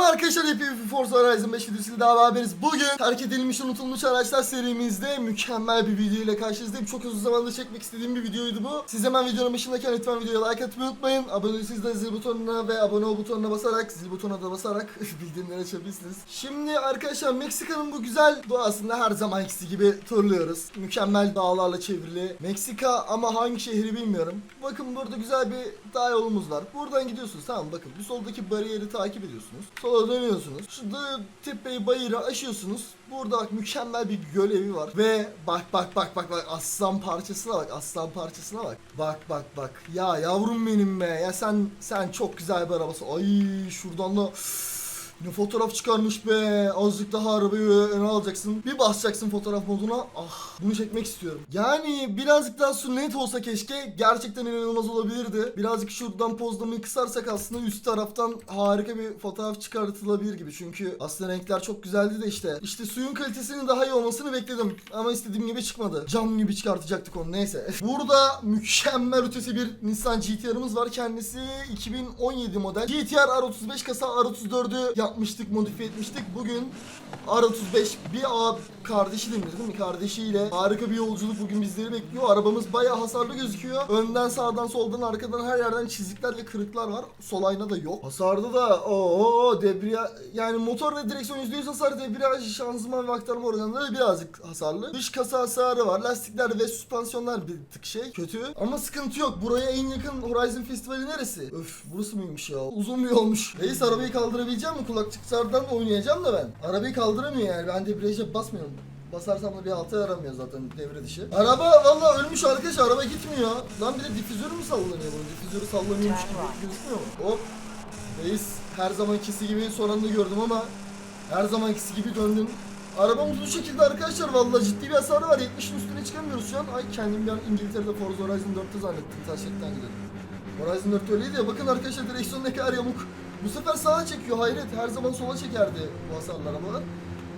Selam arkadaşlar hepiniz Forza Horizon 5 videosuyla daha beraberiz. Bugün terk edilmiş unutulmuş araçlar serimizde mükemmel bir video ile karşınızdayım. Çok uzun zamandır çekmek istediğim bir videoydu bu. Siz hemen videonun başındayken lütfen videoya like atmayı unutmayın. Abone değilseniz de zil butonuna ve abone ol butonuna basarak, zil butonuna da basarak bildirimleri açabilirsiniz. Şimdi arkadaşlar Meksika'nın bu güzel doğasında her zamanki gibi turluyoruz. Mükemmel dağlarla çevrili. Meksika ama hangi şehri bilmiyorum. Bakın burada güzel bir dağ yolumuz var. Buradan gidiyorsunuz tamam bakın. Bu soldaki bariyeri takip ediyorsunuz. Sola dönüyorsunuz. Şu dağı, tepeyi bayırı aşıyorsunuz. Burada bak mükemmel bir göl evi var. Ve bak bak bak bak bak aslan parçasına bak. Aslan parçasına bak. Bak bak bak. Ya yavrum benim be. Ya sen sen çok güzel bir arabası. Ay şuradan da ne fotoğraf çıkarmış be. Azıcık daha arabayı öne alacaksın. Bir basacaksın fotoğraf moduna. Ah bunu çekmek istiyorum. Yani birazcık daha su net olsa keşke. Gerçekten inanılmaz olabilirdi. Birazcık şuradan pozlamayı kısarsak aslında üst taraftan harika bir fotoğraf çıkartılabilir gibi. Çünkü aslında renkler çok güzeldi de işte. İşte suyun kalitesinin daha iyi olmasını bekledim. Ama istediğim gibi çıkmadı. Cam gibi çıkartacaktık onu neyse. Burada mükemmel ötesi bir Nissan GTR'ımız var. Kendisi 2017 model. GTR R35 kasa R34'ü yapmıştık, modifiye etmiştik. Bugün R35 bir A kardeşi denir değil mi? Kardeşiyle harika bir yolculuk bugün bizleri bekliyor. Arabamız bayağı hasarlı gözüküyor. Önden, sağdan, soldan, arkadan her yerden çizikler ve kırıklar var. Sol ayna da yok. Hasarda da o debriya yani motor ve direksiyon %100 hasar, debriyaj, şanzıman ve aktarma organları birazcık hasarlı. Dış kasa hasarı var. Lastikler ve süspansiyonlar bir tık şey kötü. Ama sıkıntı yok. Buraya en yakın Horizon Festivali neresi? Öf burası mıymış ya? Uzun bir yolmuş. Reis arabayı kaldırabileceğim mi? Kulakçıklardan oynayacağım da ben. Arabayı kaldıramıyor yani. Ben debriyaja basmıyorum. Basarsam da bir altı yaramıyor zaten devre dışı. Araba valla ölmüş arkadaş araba gitmiyor. Lan bir de difüzörü mü sallanıyor bunun? Difüzörü sallanıyormuş gibi gözükmüyor mu? Hop. Reis her zamankisi gibi son anda gördüm ama her zamankisi gibi döndün. Arabamız bu şekilde arkadaşlar vallahi ciddi bir hasarı var. 70'in üstüne çıkamıyoruz şu an. Ay kendim bir an İngiltere'de Forza Horizon 4'te zannettim. Taşetten gidelim. Horizon 4 öyleydi ya. Bakın arkadaşlar direksiyon ne kadar yamuk. Bu sefer sağa çekiyor hayret. Her zaman sola çekerdi bu hasarlar ama.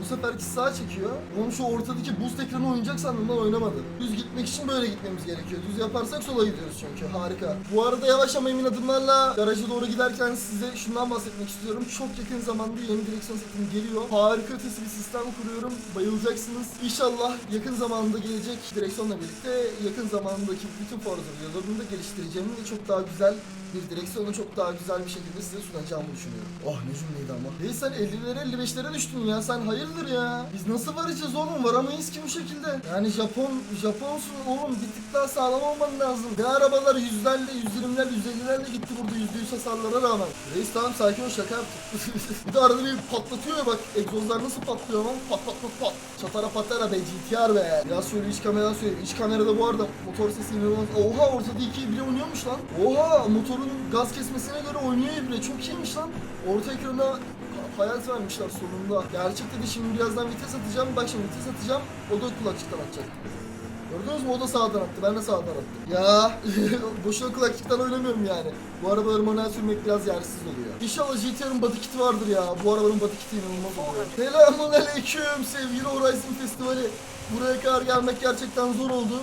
Bu seferki sağa çekiyor. Onun şu ortadaki boost ekranı oynayacak sandım lan oynamadı. Düz gitmek için böyle gitmemiz gerekiyor. Düz yaparsak sola gidiyoruz çünkü. Harika. Bu arada yavaş ama emin adımlarla garaja doğru giderken size şundan bahsetmek istiyorum. Çok yakın zamanda yeni direksiyon setim geliyor. Harika ötesi bir sistem kuruyorum. Bayılacaksınız. İnşallah yakın zamanda gelecek direksiyonla birlikte yakın zamandaki bütün Forza videolarını da geliştireceğimi ve çok daha güzel bir direksiyonu çok daha güzel bir şekilde size sunacağımı düşünüyorum. Oh ne cümleydi ama. Hey sen 50'lere 55'lere düştün ya. Sen hayırdır ya? Biz nasıl varacağız oğlum? Varamayız ki bu şekilde. Yani Japon, Japonsun oğlum. Bir tık daha sağlam olman lazım. Ne arabalar yüzlerle, 120'ler, 150'lerle gitti burada %100 hasarlara rağmen. Reis tamam sakin ol şaka yaptık. bir de arada bir patlatıyor ya bak. Egzozlar nasıl patlıyor ama? Pat pat pat pat. Çatara patara be GTR be. Biraz şöyle iç kameradan söyleyeyim. İç kamerada bu arada motor sesi inanılmaz. Oha ortada iki bile oynuyormuş lan. Oha motorun gaz kesmesine göre oynuyor bile. Çok iyiymiş lan. Orta ekrana hayat vermişler sonunda. Gerçekte de şimdi birazdan vites atacağım. Bak şimdi vites atacağım. O da kulakçıktan atacak. Gördünüz mü? O da sağdan attı. Ben de sağdan attım. Ya boşuna kulakçıktan oynamıyorum yani. Bu arabaları manuel sürmek biraz yersiz oluyor. İnşallah GTR'ın body kiti vardır ya. Bu arabanın body kiti inanılmaz oluyor. Selamun aleyküm sevgili Horizon Festivali. Buraya kadar gelmek gerçekten zor oldu.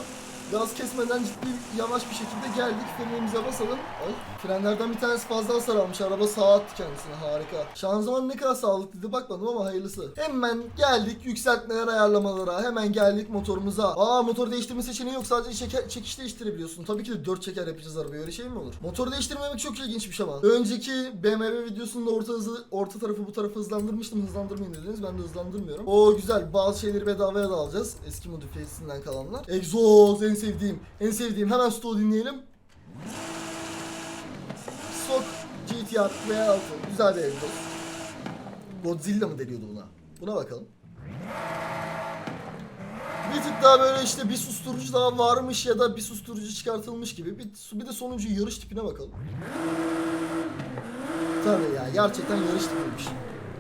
Gaz kesmeden ciddi yavaş bir şekilde geldik. Frenimize basalım. Ay, frenlerden bir tanesi fazla hasar almış. Araba sağa attı kendisine. Harika. Şanzıman ne kadar sağlıklıydı bakmadım ama hayırlısı. Hemen geldik yükseltmeler ayarlamalara. Hemen geldik motorumuza. Aa motor değiştirme seçeneği yok. Sadece çeker, çekiş değiştirebiliyorsun. Tabii ki de 4 çeker yapacağız arabayı. Öyle şey mi olur? Motor değiştirmemek çok ilginçmiş ama. Önceki BMW videosunda orta hızı, orta tarafı bu tarafı hızlandırmıştım. Hızlandırmayın dediniz. Ben de hızlandırmıyorum. O güzel. Bazı şeyleri bedavaya da alacağız. Eski modifiyesinden kalanlar. Egzoz en sevdiğim. En sevdiğim. Hemen stoğu dinleyelim. Sok GTR V6. Güzel bir egzoz. Godzilla mı deniyordu buna? Buna bakalım. Bir tık daha böyle işte bir susturucu daha varmış ya da bir susturucu çıkartılmış gibi. Bir, bir de sonuncu yarış tipine bakalım. Tabii ya gerçekten yarış tipiymiş.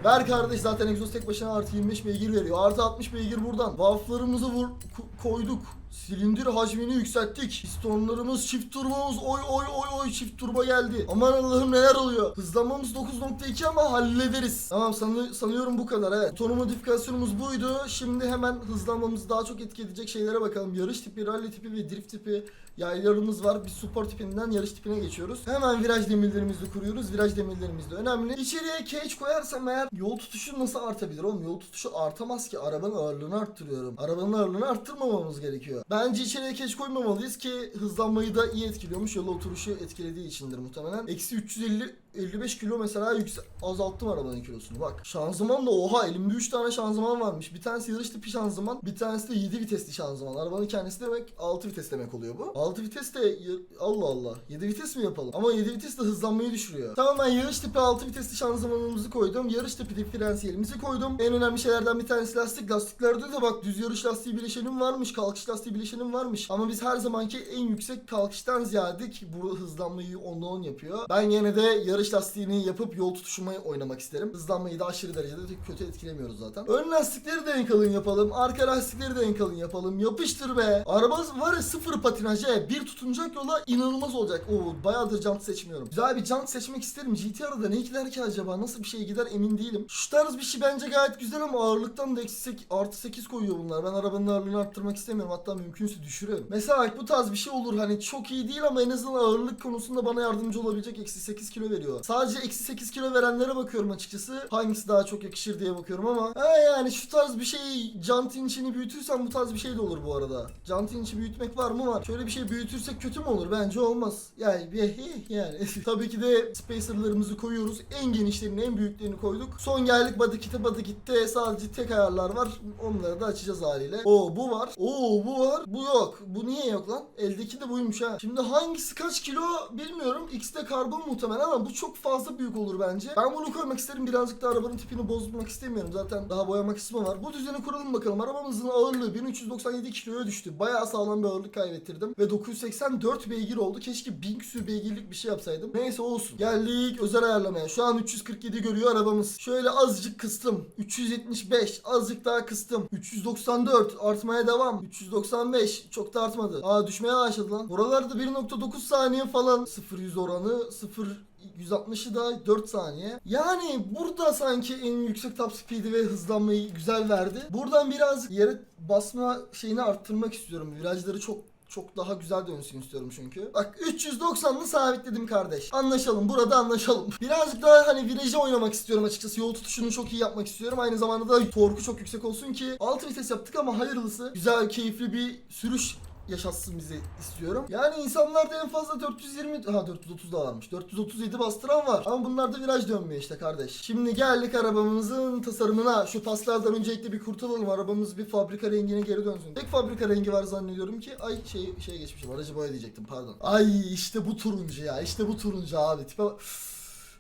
Ver kardeş zaten egzoz tek başına artı 25 beygir veriyor. Artı 60 beygir buradan. Wafflarımızı vur, ko- koyduk. Silindir hacmini yükselttik. Pistonlarımız çift turbomuz oy oy oy oy çift turbo geldi. Aman Allah'ım neler oluyor. Hızlanmamız 9.2 ama hallederiz. Tamam sanı- sanıyorum bu kadar evet. Motor modifikasyonumuz buydu. Şimdi hemen hızlanmamızı daha çok etki edecek şeylere bakalım. Yarış tipi, rally tipi ve drift tipi yaylarımız var. Biz spor tipinden yarış tipine geçiyoruz. Hemen viraj demirlerimizi kuruyoruz. Viraj demirlerimiz de önemli. İçeriye cage koyarsam eğer yol tutuşu nasıl artabilir oğlum? Yol tutuşu artamaz ki. Arabanın ağırlığını arttırıyorum. Arabanın ağırlığını arttırmamamız gerekiyor. Bence içeriye cage koymamalıyız ki hızlanmayı da iyi etkiliyormuş. Yola oturuşu etkilediği içindir muhtemelen. Eksi 350 55 kilo mesela yüksek azalttım arabanın kilosunu bak. Şanzıman da oha elimde 3 tane şanzıman varmış. Bir tanesi yarış tipi şanzıman, bir tanesi de 7 vitesli şanzıman. Arabanın kendisi demek 6 vites demek oluyor bu. 6 vites de Allah Allah 7 vites mi yapalım? Ama 7 vites de hızlanmayı düşürüyor. Tamam ben yarış tipi 6 vitesli şanzımanımızı koydum. Yarış tipi diferansiyelimizi koydum. En önemli şeylerden bir tanesi lastik. Lastiklerde de bak düz yarış lastiği bileşenim varmış, kalkış lastiği bileşenim varmış. Ama biz her zamanki en yüksek kalkıştan ziyade ki bu hızlanmayı onda 10 yapıyor. Ben yine de yarış lastiğini yapıp yol tutuşumu oynamak isterim. Hızlanmayı da aşırı derecede de kötü etkilemiyoruz zaten. Ön lastikleri de en kalın yapalım. Arka lastikleri de en kalın yapalım. Yapıştır be. Araba var ya sıfır patinaj. he. Bir tutunacak yola inanılmaz olacak. Oo bayağıdır jant seçmiyorum. Güzel bir jant seçmek isterim. GTR'da ne gider ki acaba? Nasıl bir şey gider emin değilim. Şu tarz bir şey bence gayet güzel ama ağırlıktan da eksi artı 8 koyuyor bunlar. Ben arabanın ağırlığını arttırmak istemiyorum. Hatta mümkünse düşürüyorum. Mesela bu tarz bir şey olur. Hani çok iyi değil ama en azından ağırlık konusunda bana yardımcı olabilecek eksi 8 kilo veriyor. Sadece eksi 8 kilo verenlere bakıyorum açıkçası. Hangisi daha çok yakışır diye bakıyorum ama. Ha yani şu tarz bir şey jantin içini büyütürsen bu tarz bir şey de olur bu arada. Jantin içi büyütmek var mı var. Şöyle bir şey büyütürsek kötü mü olur? Bence olmaz. Yani bir yani. Tabii ki de spacerlarımızı koyuyoruz. En genişlerini en büyüklerini koyduk. Son geldik body kit'e body kit'te sadece tek ayarlar var. Onları da açacağız haliyle. Oo bu var. Oo bu var. Bu yok. Bu niye yok lan? Eldeki de buymuş ha. Şimdi hangisi kaç kilo bilmiyorum. X de karbon muhtemelen ama bu çok fazla büyük olur bence. Ben bunu koymak isterim. Birazcık da arabanın tipini bozmak istemiyorum. Zaten daha boyama kısmı var. Bu düzeni kuralım bakalım. Arabamızın ağırlığı 1397 kiloya düştü. Bayağı sağlam bir ağırlık kaybettirdim. Ve 984 beygir oldu. Keşke 1000 küsür beygirlik bir şey yapsaydım. Neyse olsun. Geldik özel ayarlamaya. Şu an 347 görüyor arabamız. Şöyle azıcık kıstım. 375. Azıcık daha kıstım. 394. Artmaya devam. 395. Çok da artmadı. Aa düşmeye başladı lan. Buralarda 1.9 saniye falan 0-100 oranı. 0 160'ı da 4 saniye. Yani burada sanki en yüksek top speed'i ve hızlanmayı güzel verdi. Buradan biraz yere basma şeyini arttırmak istiyorum. Virajları çok çok daha güzel dönsün istiyorum çünkü. Bak 390'lı sabitledim kardeş. Anlaşalım burada anlaşalım. Birazcık daha hani virajı oynamak istiyorum açıkçası. Yol tutuşunu çok iyi yapmak istiyorum. Aynı zamanda da torku çok yüksek olsun ki 6 vites yaptık ama hayırlısı. Güzel keyifli bir sürüş yaşatsın bizi istiyorum. Yani insanlarda en fazla 420 ha 430 da varmış. 437 bastıran var. Ama bunlarda viraj dönmüyor işte kardeş. Şimdi geldik arabamızın tasarımına. Şu paslardan öncelikle bir kurtulalım. Arabamız bir fabrika rengine geri dönsün. Tek fabrika rengi var zannediyorum ki. Ay şey şey geçmişim. Aracı boya diyecektim pardon. Ay işte bu turuncu ya. İşte bu turuncu abi. Tipe bak.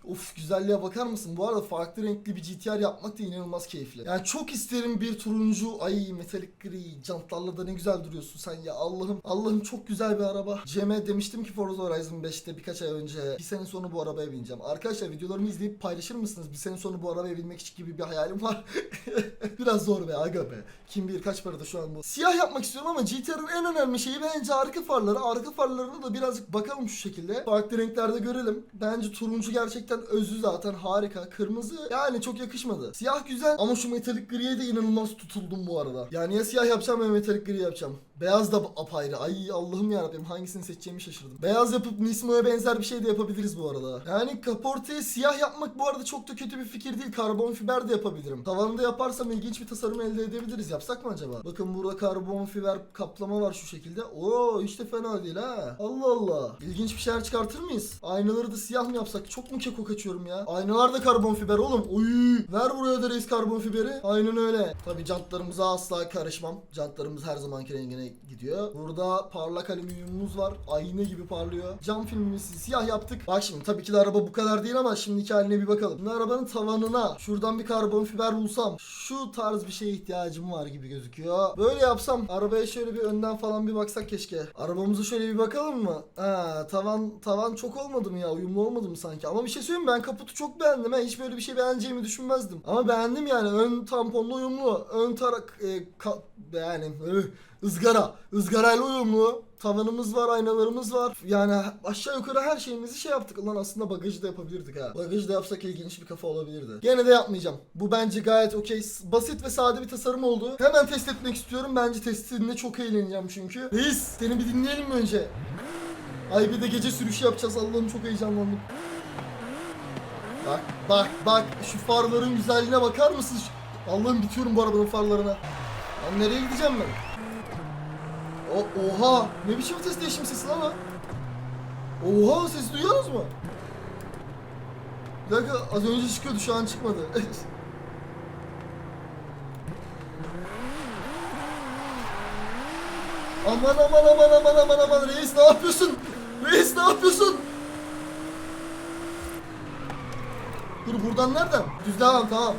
Of güzelliğe bakar mısın? Bu arada farklı renkli bir GTR yapmak da inanılmaz keyifli. Yani çok isterim bir turuncu, ay metalik gri, jantlarla da ne güzel duruyorsun sen ya. Allah'ım, Allah'ım çok güzel bir araba. Cem'e demiştim ki Forza Horizon 5'te birkaç ay önce bir sene sonra bu arabaya bineceğim. Arkadaşlar videolarımı izleyip paylaşır mısınız? Bir sene sonra bu arabaya binmek için gibi bir hayalim var. Biraz zor be aga be. Kim bilir kaç parada şu an bu. Siyah yapmak istiyorum ama GTR'ın en önemli şeyi bence arka farları. Arka farlarına da birazcık bakalım şu şekilde. Farklı renklerde görelim. Bence turuncu gerçekten özü zaten harika. Kırmızı yani çok yakışmadı. Siyah güzel ama şu metalik griye de inanılmaz tutuldum bu arada. Yani ya siyah yapacağım ya metalik gri yapacağım. Beyaz da apayrı. Ay Allah'ım yarabbim hangisini seçeceğimi şaşırdım. Beyaz yapıp Nismo'ya benzer bir şey de yapabiliriz bu arada. Yani kaportayı siyah yapmak bu arada çok da kötü bir fikir değil. Karbon fiber de yapabilirim. Tavanında yaparsam ilginç bir tasarım elde edebiliriz. Yapsak mı acaba? Bakın burada karbon fiber kaplama var şu şekilde. Oo hiç de fena değil ha. Allah Allah. İlginç bir şeyler çıkartır mıyız? Aynaları da siyah mı yapsak? Çok mu keko kaçıyorum ya? Aynalar da karbon fiber oğlum. Oy. Ver buraya da reis karbon fiberi. Aynen öyle. Tabii jantlarımıza asla karışmam. Jantlarımız her zamanki rengine gidiyor. Burada parlak alüminyumumuz var. Ayna gibi parlıyor. Cam filmimizi siyah yaptık. Bak şimdi tabii ki de araba bu kadar değil ama şimdiki haline bir bakalım. Şimdi arabanın tavanına şuradan bir karbon fiber bulsam şu tarz bir şeye ihtiyacım var gibi gözüküyor. Böyle yapsam arabaya şöyle bir önden falan bir baksak keşke. Arabamıza şöyle bir bakalım mı? Ha tavan tavan çok olmadı mı ya? Uyumlu olmadı mı sanki? Ama bir şey söyleyeyim? Ben kaputu çok beğendim. Ben hiç böyle bir şey beğeneceğimi düşünmezdim. Ama beğendim yani. Ön tamponlu uyumlu. Ön tarak e, ka- yani ızgara. ızgarayla uyumlu. Tavanımız var, aynalarımız var. Yani aşağı yukarı her şeyimizi şey yaptık. Lan aslında bagajı da yapabilirdik ha. Bagajı da yapsak ilginç bir kafa olabilirdi. Gene de yapmayacağım. Bu bence gayet okey. Basit ve sade bir tasarım oldu. Hemen test etmek istiyorum. Bence testinde çok eğleneceğim çünkü. Reis seni bir dinleyelim mi önce? Ay bir de gece sürüşü yapacağız. Allah'ım çok heyecanlandım. Bak bak bak şu farların güzelliğine bakar mısın? Allah'ım bitiyorum bu arabanın farlarına. Lan nereye gideceğim ben? O, oha! Ne biçim vites değişim sesi lan o? Oha ses duyuyorsunuz mu? Bir dakika az önce çıkıyordu şu an çıkmadı. aman aman aman aman aman aman reis ne yapıyorsun? Reis ne yapıyorsun? Dur buradan nereden? Düz devam tamam.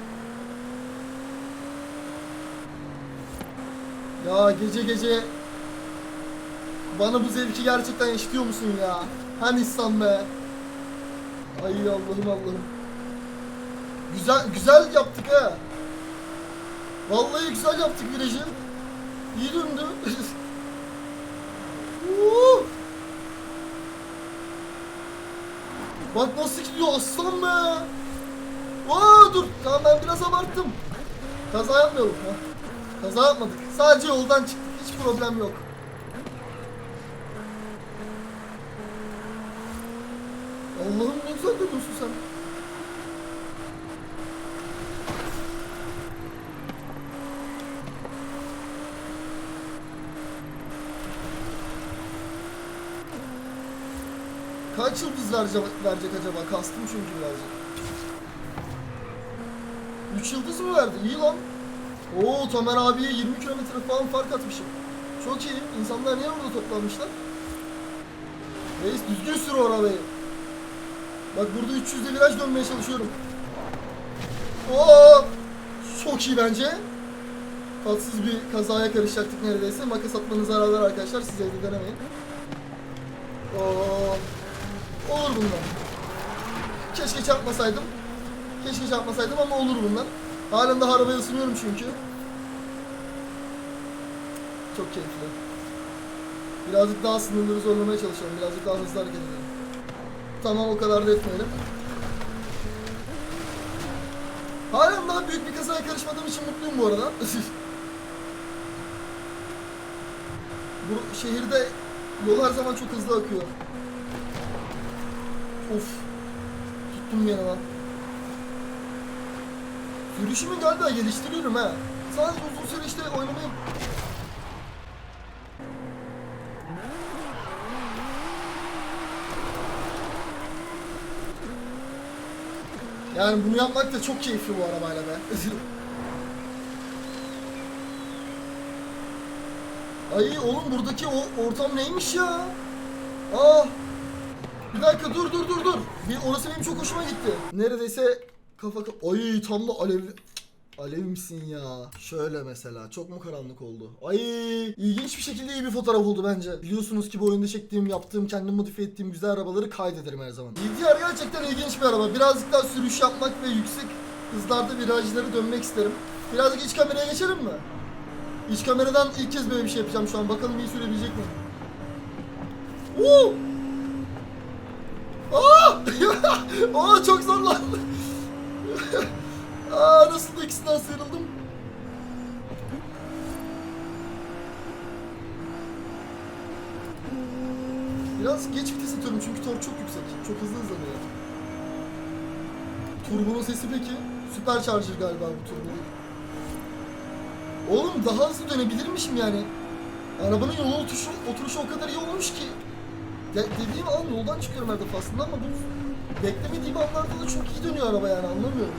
Ya gece gece bana bu zevki gerçekten yaşatıyor musun ya? Hani insan be? Ay Allah'ım Allah'ım. Güzel güzel yaptık ha. Vallahi güzel yaptık virajı. İyi döndü. Bak nasıl gidiyor aslan be. Oo dur. Tamam ben biraz abarttım. Kaza yapmayalım. Ha. Kaza yapmadık. Sadece yoldan çıktık. Hiç problem yok. Allah'ım ne güzel sen. Kaç yıldız verecek, verecek acaba? Kastım çünkü birazcık. 3 yıldız mı verdi? İyi lan. Oo Tamer abiye 20 kilometre falan fark atmışım. Çok iyi. İnsanlar niye burada toplanmışlar? Reis düzgün sür o. Bak burada 300'de viraj dönmeye çalışıyorum. Oo! Çok iyi bence. Tatsız bir kazaya karışacaktık neredeyse. Makas atmanın zararları arkadaşlar. Siz evde denemeyin. Oo! Olur bunlar. Keşke çarpmasaydım. Keşke çarpmasaydım ama olur bunlar. Halen daha arabaya ısınıyorum çünkü. Çok keyifli. Birazcık daha sınırları zorlamaya çalışalım. Birazcık daha hızlı hareket edelim. Tamam o kadar da etmeyelim. Halen daha büyük bir kazaya karışmadığım için mutluyum bu arada. bu şehirde yol her zaman çok hızlı akıyor. Of. Tuttum yine lan. Sürüşümü galiba geliştiriyorum ha. Sadece uzun süre işte oynamayı... Yani bunu yapmak da çok keyifli bu arabayla be. Ay oğlum buradaki o ortam neymiş ya? Aa! Bir dakika dur dur dur dur. Bir orası benim çok hoşuma gitti. Neredeyse kafa ka- Ay tam da alev Alev misin ya? Şöyle mesela çok mu karanlık oldu? Ay ilginç bir şekilde iyi bir fotoğraf oldu bence. Biliyorsunuz ki bu oyunda çektiğim, yaptığım, kendim modifiye ettiğim güzel arabaları kaydederim her zaman. GTR gerçekten ilginç bir araba. Birazcık daha sürüş yapmak ve yüksek hızlarda virajları dönmek isterim. Birazcık iç kameraya geçelim mi? İç kameradan ilk kez böyle bir şey yapacağım şu an. Bakalım iyi sürebilecek miyim? Oo! Aa! Aa çok zorlandım. Aa ikisinden sıyrıldım. Biraz geç vites atıyorum çünkü tork çok yüksek. Çok hızlı hızlanıyor. Turbonun sesi peki? Supercharger galiba bu turbo. Oğlum daha hızlı dönebilirmişim yani. Arabanın yola oturuşu, oturuşu o kadar iyi olmuş ki. Ya dediğim an yoldan çıkıyorum her defasında ama bu beklemediğim anlarda da çok iyi dönüyor araba yani anlamıyorum.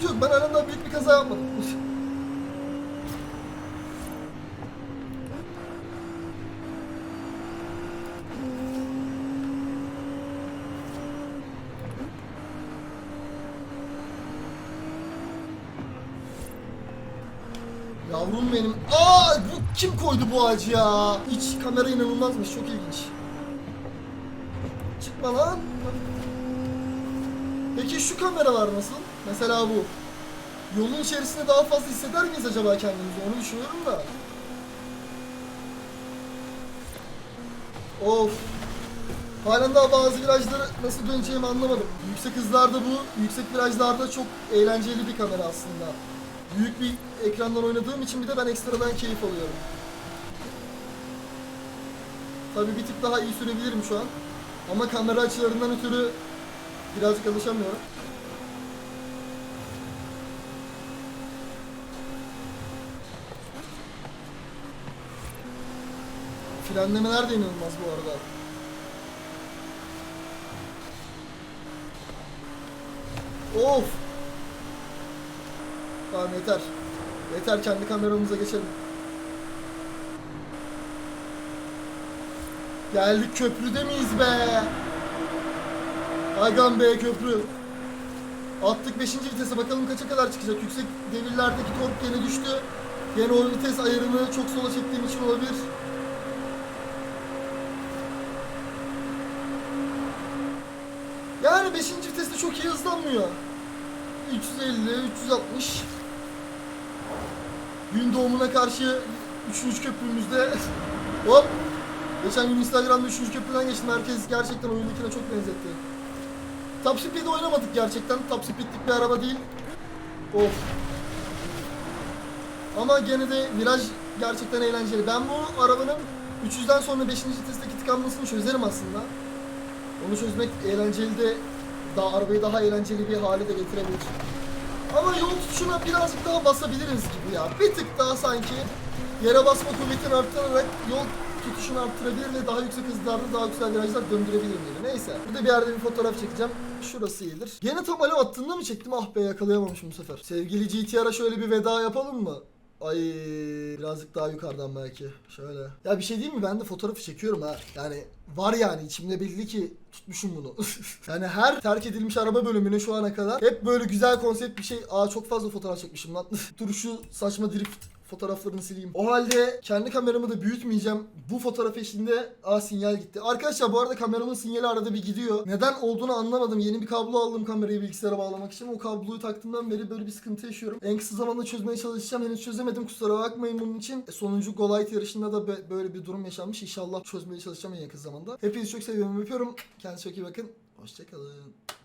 Sıkıntı yok ben aramda büyük bir kaza yapmadım. Yavrum benim. Aa bu kim koydu bu ağacı ya? İç kamera inanılmazmış çok ilginç. Çıkma lan. Peki şu kameralar nasıl? Mesela bu. Yolun içerisinde daha fazla hisseder miyiz acaba kendimizi? Onu düşünüyorum da. Of. Halen daha bazı virajları nasıl döneceğimi anlamadım. Yüksek hızlarda bu, yüksek virajlarda çok eğlenceli bir kamera aslında. Büyük bir ekrandan oynadığım için bir de ben ekstradan keyif alıyorum. Tabii bir tık daha iyi sürebilirim şu an. Ama kamera açılarından ötürü birazcık alışamıyorum. Frenlemeler de inanılmaz bu arada. Of! Tamam yeter. Yeter kendi kameramıza geçelim. Geldik köprüde miyiz be? Aygan be köprü. Attık 5. vitese bakalım kaça kadar çıkacak. Yüksek devirlerdeki tork gene düştü. Gene o vites ayarını çok sola çektiğim için olabilir. Yani 5. viteste çok iyi hızlanmıyor. 350, 360. Gün doğumuna karşı 3. köprümüzde hop Geçen gün Instagram'da 3. köprüden geçtim. Herkes gerçekten oyundakine çok benzetti. Top Speed oynamadık gerçekten. Top Speed'lik bir araba değil. Of. Ama gene de viraj gerçekten eğlenceli. Ben bu arabanın 300'den sonra 5. vitesteki tıkanmasını çözerim aslında. Onu çözmek eğlenceli de daha arabayı daha eğlenceli bir hale de getirebilir. Ama yol tutuşuna birazcık daha basabiliriz gibi ya. Bir tık daha sanki yere basma kuvvetini arttırarak yol tutuşunu arttırabilir ve daha yüksek hızlarda daha güzel virajlar döndürebilir gibi. Neyse. Burada bir yerde bir fotoğraf çekeceğim. Şurası iyidir. Gene tam alev attığında mı çektim? Ah be yakalayamamışım bu sefer. Sevgili GTR'a şöyle bir veda yapalım mı? Ay birazcık daha yukarıdan belki. Şöyle. Ya bir şey diyeyim mi? Ben de fotoğrafı çekiyorum ha. Yani var yani içimde belli ki tutmuşum bunu. yani her terk edilmiş araba bölümüne şu ana kadar hep böyle güzel konsept bir şey. Aa çok fazla fotoğraf çekmişim lan. Dur şu saçma drift fotoğraflarını sileyim. O halde kendi kameramı da büyütmeyeceğim. Bu fotoğraf eşliğinde aa sinyal gitti. Arkadaşlar bu arada kameramın sinyali arada bir gidiyor. Neden olduğunu anlamadım. Yeni bir kablo aldım kamerayı bilgisayara bağlamak için. O kabloyu taktığımdan beri böyle bir sıkıntı yaşıyorum. En kısa zamanda çözmeye çalışacağım. Henüz çözemedim. Kusura bakmayın bunun için. E, Sonuncu Goliath yarışında da böyle bir durum yaşanmış. İnşallah çözmeye çalışacağım en yakın zamanda. Hepinizi çok seviyorum. Öpüyorum. Kendinize çok iyi bakın. Hoşçakalın.